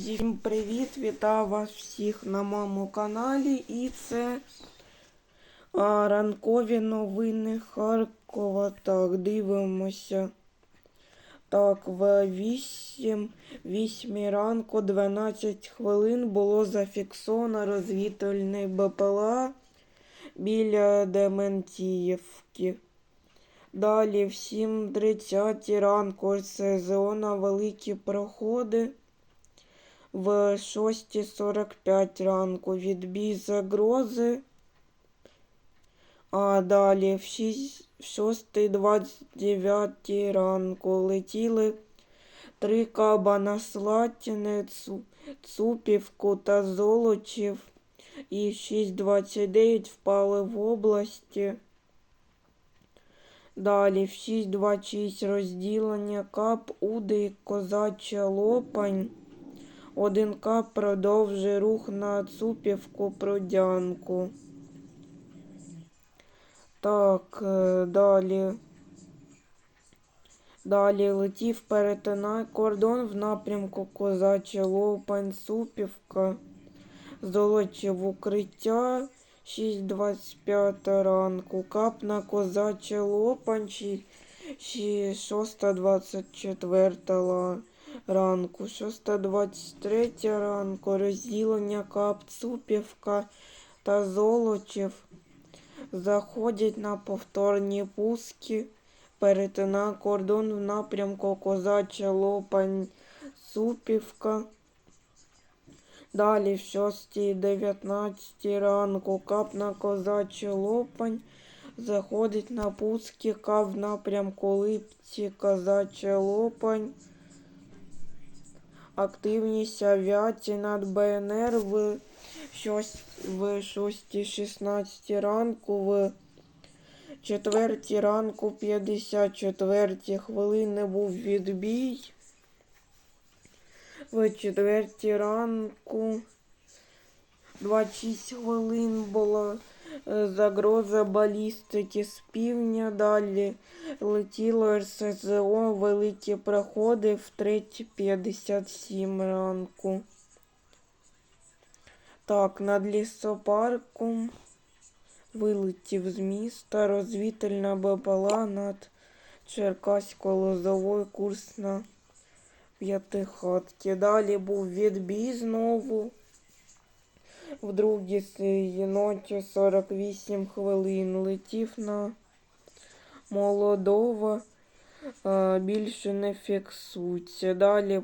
Всім привіт! Вітаю вас всіх на моєму каналі. І це ранкові новини Харкова. Так, дивимося. Так, в 8, 8 ранку 12 хвилин було зафіксовано розвітувальний БПЛА біля Дементіївки. Далі в 7.30 ранку СЗО на великі проходи. В 6.45 ранку відбій загрози. А далі в 6 в 6.29 ранку летіли три каба на Слатіне, Цупівку та Золочів. І в 6.29 впали в області. Далі в 6.26 розділення кап, Уди, Козача Лопань. 1К продовжує рух на Цупівку Продянку. Так, е, далі. Далі летів перетинай кордон в напрямку Козача Лопань Цупівка. Золочів укриття 6.25 ранку. Кап на Козача Лопань 6.24 ранку. 6.23 ранку. Розділення Кап Цупівка та Золочів заходять на повторні пуски. Перетина кордон в напрямку Козача Лопань Цупівка. Далі в 6.19 ранку кап на Козача Лопань. Заходить на пуски кап в напрямку Липці Козача Лопань. Активність авіації над БНР в 6.16 ранку, в 4 ранку 54 хвилини був відбій. В 4 ранку 26 хвилин була е, загроза балістики з півдня. Далі летіло РСЗО великі проходи в 3.57 ранку. Так, над лісопарком вилетів з міста розвітельна БПЛА над Черкаською лозовою курс на п'ятихатки. Далі був відбій знову. В другій ноті 48 хвилин летів на Молодова. А, більше не фіксується. Далі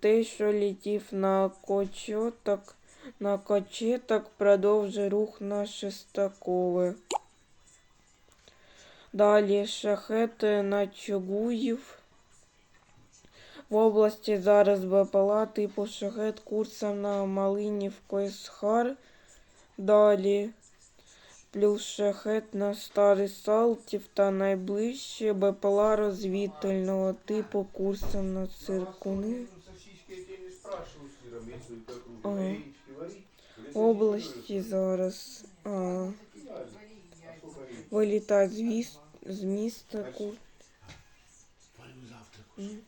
те, що летів на Кочоток, на Кочеток продовжує рух на Шестакове. Далі шахети на Чугуїв. В області зараз БПЛА типу шахет курсом на Малинівку Ісхар. Далі плюс шахет на Старий Салтів та найближче БПЛА розвітельного типу курсом на Циркуни. А, області зараз а, вилітають з, міста Кур. М.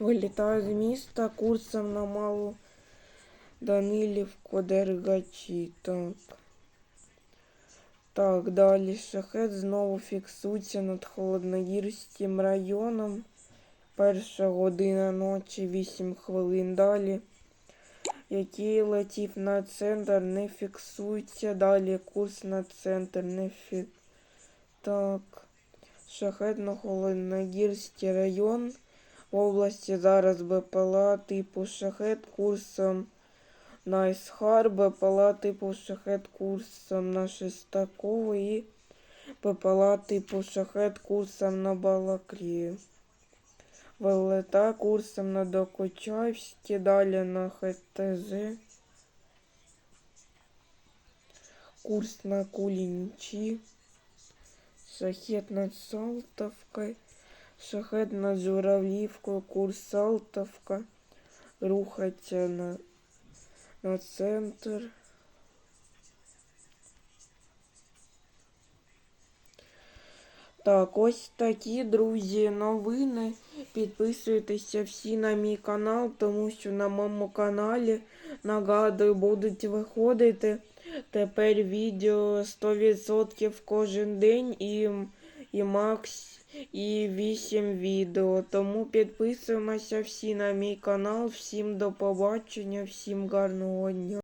Вилітаю з міста курсом на малу Данилівку Дергачі. Так. Так, далі шахет знову фіксується над Холодногірським районом. Перша година ночі, 8 хвилин далі. Який летів на центр, не фіксується. Далі курс на центр не фі... Так. Шахет на Холодногірський район. Області зараз БПЛА типу шахет курсом на Ісхар, БПЛА типу шахет курсом на Шестакову і БПЛА типу шахет курсом на Балаклію. Вилета курсом на Докучаївське, далі на ХТЗ. Курс на Кулінчі. Шахет над Салтовкою. Шахет над Журавлівкою, курс Салтовка. На, на центр. Так, ось такі, друзі, новини. Підписуйтеся всі на мій канал, тому що на моєму каналі, нагадую, будуть виходити тепер відео 100% кожен день і, і макс і 8 відео. Тому підписуємося всі на мій канал. Всім до побачення, всім гарного дня.